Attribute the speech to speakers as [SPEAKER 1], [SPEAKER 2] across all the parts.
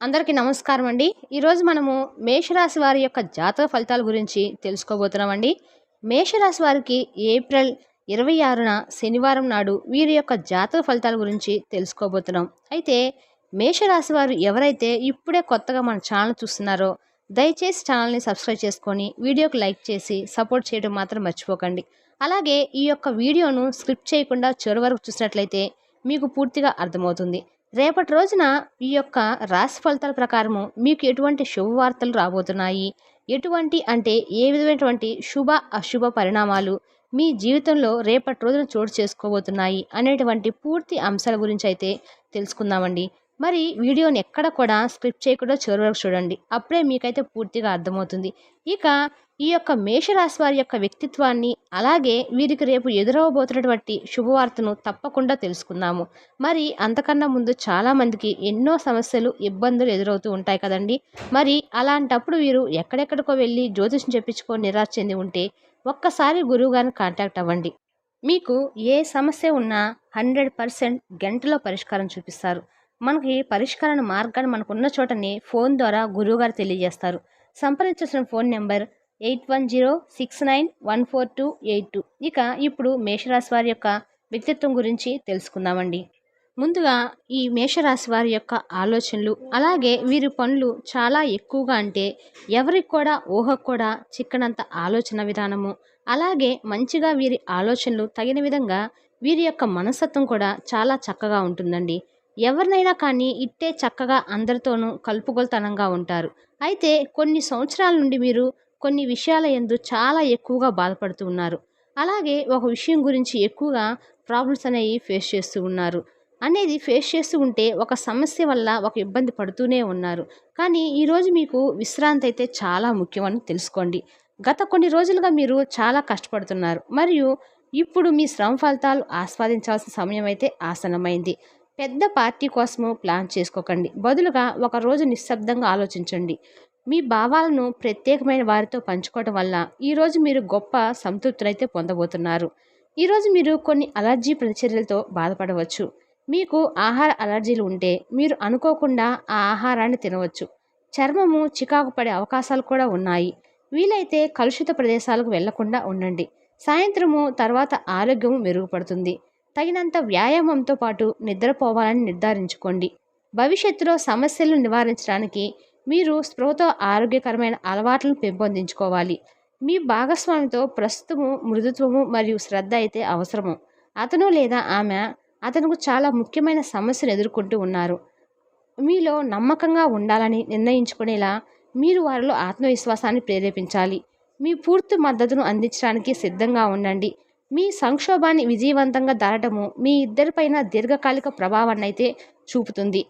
[SPEAKER 1] అందరికీ నమస్కారం అండి. ఈరోజు మనము మేషరాశి వారి యొక్క జాతక ఫలితాల గురించి తెలుసుకోబోతున్నామండి. మేషరాశి వారికి ఏప్రిల్ ఇరవై ఆరున శనివారం నాడు వీరి యొక్క జాతక ఫలితాల గురించి తెలుసుకోబోతున్నాం. అయితే మేషరాశి వారు ఎవరైతే ఇప్పుడే కొత్తగా మన ఛానల్ చూస్తున్నారో దయచేసి ఛానల్ని సబ్స్క్రైబ్ చేసుకొని వీడియోకి లైక్ చేసి సపోర్ట్ చేయడం మాత్రం మర్చిపోకండి. అలాగే ఈ యొక్క వీడియోను స్క్రిప్ట్ చేయకుండా చివరి వరకు చూసినట్లయితే మీకు పూర్తిగా అర్థమవుతుంది. రేపటి రోజున ఈ యొక్క రాశి ఫలితాల ప్రకారము మీకు ఎటువంటి శుభవార్తలు రాబోతున్నాయి? ఎటువంటి అంటే ఏ విధమైనటువంటి శుభ అశుభ పరిణామాలు మీ జీవితంలో రేపటి రోజున చోటు చేసుకోబోతున్నాయి? అనేటువంటి పూర్తి అంశాల గురించి అయితే తెలుసుకుందామండి. మరి వీడియోని ఎక్కడ కూడా స్క్రిప్ట్ చేయకుండా చివరి వరకు చూడండి. అప్పుడే మీకైతే పూర్తిగా అర్థమవుతుంది. ఇక ఈ యొక్క మేషరాశి వారి యొక్క వ్యక్తిత్వాన్ని అలాగే వీరికి రేపు ఎదురవబోతున్నటువంటి శుభవార్తను తప్పకుండా తెలుసుకుందాము. మరి అంతకన్నా ముందు చాలామందికి ఎన్నో సమస్యలు ఇబ్బందులు ఎదురవుతూ ఉంటాయి కదండి. మరి అలాంటప్పుడు వీరు ఎక్కడెక్కడికో వెళ్ళి జ్యోతిషం చెప్పించుకొని నిరాశ చెంది ఉంటే ఒక్కసారి గురువుగారిని కాంటాక్ట్ అవ్వండి. మీకు ఏ సమస్య ఉన్నా హండ్రెడ్ పర్సెంట్ గంటలో పరిష్కారం చూపిస్తారు. మనకి పరిష్కరణ మార్గాన్ని మనకున్న చోటని ఫోన్ ద్వారా గురువుగారు తెలియజేస్తారు. సంప్రదించాల్సిన phone number eight one zero six nine one four two eight two. ఇక ఇప్పుడు మేషరాశి వారి యొక్క వ్యక్తిత్వం గురించి తెలుసుకుందామండి. ముందుగా ఈ మేషరాశి వారి యొక్క ఆలోచనలు అలాగే వీరి పనులు చాలా ఎక్కువగా అంటే ఎవరికి కూడా ఊహకు కూడా చిక్కనంత ఆలోచన విధానము అలాగే మంచిగా వీరి ఆలోచనలు తగిన విధంగా వీరి యొక్క మనస్తత్వం కూడా చాలా చక్కగా ఉంటుందండి. ఎవరినైనా కానీ ఇట్టే చక్కగా అందరితోనూ కలుపుగోలుతనంగా ఉంటారు. అయితే కొన్ని సంవత్సరాల నుండి మీరు కొన్ని విషయాల ఎందు చాలా ఎక్కువగా బాధపడుతూ ఉన్నారు. అలాగే ఒక విషయం గురించి ఎక్కువగా ప్రాబ్లమ్స్ అనేవి ఫేస్ చేస్తూ ఉన్నారు. అనేది ఫేస్ చేస్తూ ఉంటే ఒక సమస్య వల్ల ఒక ఇబ్బంది పడుతూనే ఉన్నారు. కానీ ఈరోజు మీకు విశ్రాంతి అయితే చాలా ముఖ్యమని తెలుసుకోండి. గత కొన్ని రోజులుగా మీరు చాలా కష్టపడుతున్నారు. మరియు ఇప్పుడు మీ శ్రమ ఫలితాలు ఆస్వాదించాల్సిన సమయం అయితే ఆసనమైంది పెద్ద పార్టీ కోసము ప్లాన్ చేసుకోకండి. బదులుగా ఒక రోజు నిశ్శబ్దంగా ఆలోచించండి. మీ భావాలను ప్రత్యేకమైన వారితో పంచుకోవటం వల్ల ఈరోజు మీరు గొప్ప సంతృప్తినైతే పొందబోతున్నారు. ఈరోజు మీరు కొన్ని అలర్జీ ప్రతిచర్యలతో బాధపడవచ్చు. మీకు ఆహార అలర్జీలు ఉంటే మీరు అనుకోకుండా ఆ ఆహారాన్ని తినవచ్చు. చర్మము చికాకు పడే అవకాశాలు కూడా ఉన్నాయి. వీలైతే కలుషిత ప్రదేశాలకు వెళ్ళకుండా ఉండండి. సాయంత్రము తర్వాత ఆరోగ్యము మెరుగుపడుతుంది. తగినంత వ్యాయామంతో పాటు నిద్రపోవాలని నిర్ధారించుకోండి. భవిష్యత్తులో సమస్యలను నివారించడానికి మీరు స్పృహతో ఆరోగ్యకరమైన అలవాట్లను పెంపొందించుకోవాలి. మీ భాగస్వామితో ప్రస్తుతము మృదుత్వము మరియు శ్రద్ధ అయితే అవసరము. అతను లేదా ఆమె అతనుకు చాలా ముఖ్యమైన సమస్యను ఎదుర్కొంటూ ఉన్నారు. మీలో నమ్మకంగా ఉండాలని నిర్ణయించుకునేలా మీరు వారిలో ఆత్మవిశ్వాసాన్ని ప్రేరేపించాలి. మీ పూర్తి మద్దతును అందించడానికి సిద్ధంగా ఉండండి. మీ సంక్షోభాన్ని విజయవంతంగా దాటము మీ ఇద్దరిపైన దీర్ఘకాలిక ప్రభావాన్ని అయితే చూపుతుంది.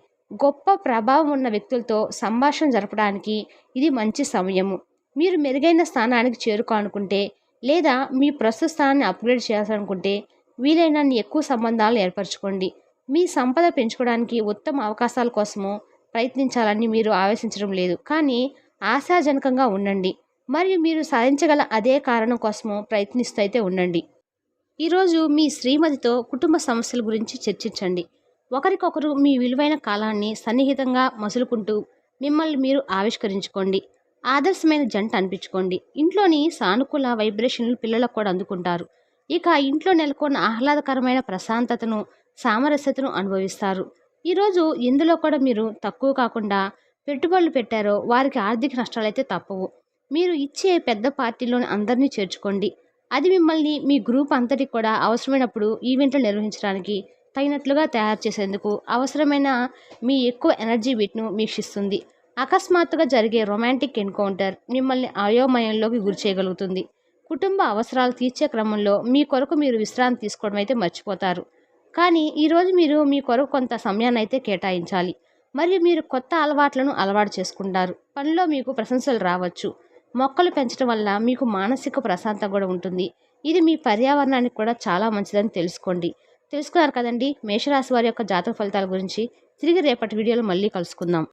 [SPEAKER 1] గొప్ప ప్రభావం ఉన్న వ్యక్తులతో సంభాషణ జరపడానికి ఇది మంచి సమయము. మీరు మెరుగైన స్థానానికి చేరుకోవాలనుకుంటే లేదా మీ ప్రస్తుత స్థానాన్ని అప్గ్రేడ్ చేయాలనుకుంటే వీలైనన్ని ఎక్కువ సంబంధాలు ఏర్పరచుకోండి. మీ సంపద పెంచుకోవడానికి ఉత్తమ అవకాశాల కోసము ప్రయత్నించాలని మీరు ఆవేశించడం లేదు. కానీ ఆశాజనకంగా ఉండండి. మరియు మీరు సాధించగల అదే కారణం కోసము ప్రయత్నిస్తూ అయితే ఉండండి. ఈరోజు మీ శ్రీమతితో కుటుంబ సమస్యల గురించి చర్చించండి. ఒకరికొకరు మీ విలువైన కాలాన్ని సన్నిహితంగా మసులుకుంటూ మిమ్మల్ని మీరు ఆవిష్కరించుకోండి. ఆదర్శమైన జంట అనిపించుకోండి. ఇంట్లోని సానుకూల వైబ్రేషన్లు పిల్లలకు కూడా అందుకుంటారు. ఇక ఇంట్లో నెలకొన్న ఆహ్లాదకరమైన ప్రశాంతతను సామరస్యతను అనుభవిస్తారు. ఈరోజు ఇందులో కూడా మీరు తక్కువ కాకుండా పెట్టుబడులు పెట్టారో వారికి ఆర్థిక నష్టాలు అయితే తప్పవు. మీరు ఇచ్చే పెద్ద పార్టీలోని అందరినీ చేర్చుకోండి. అది మిమ్మల్ని మీ గ్రూప్ అంతటికి కూడా అవసరమైనప్పుడు ఈవెంట్లు నిర్వహించడానికి తగినట్లుగా తయారు చేసేందుకు అవసరమైన మీ ఎక్కువ ఎనర్జీ వీట్ను మీక్షిస్తుంది అకస్మాత్తుగా జరిగే రొమాంటిక్ ఎన్కౌంటర్ మిమ్మల్ని అయోమయంలోకి గురి చేయగలుగుతుంది. కుటుంబ అవసరాలు తీర్చే క్రమంలో మీ కొరకు మీరు విశ్రాంతి తీసుకోవడం అయితే మర్చిపోతారు. కానీ ఈరోజు మీరు మీ కొరకు కొంత సమయాన్ని అయితే కేటాయించాలి. మరియు మీరు కొత్త అలవాట్లను అలవాటు చేసుకుంటారు. పనిలో మీకు ప్రశంసలు రావచ్చు. మొక్కలు పెంచడం వల్ల మీకు మానసిక ప్రశాంతత కూడా ఉంటుంది. ఇది మీ పర్యావరణానికి కూడా చాలా మంచిదని తెలుసుకోండి. తెలుసుకున్నారు కదండి మేషరాశి వారి యొక్క జాతక ఫలితాల గురించి. తిరిగి రేపటి వీడియోలో మళ్ళీ కలుసుకుందాం.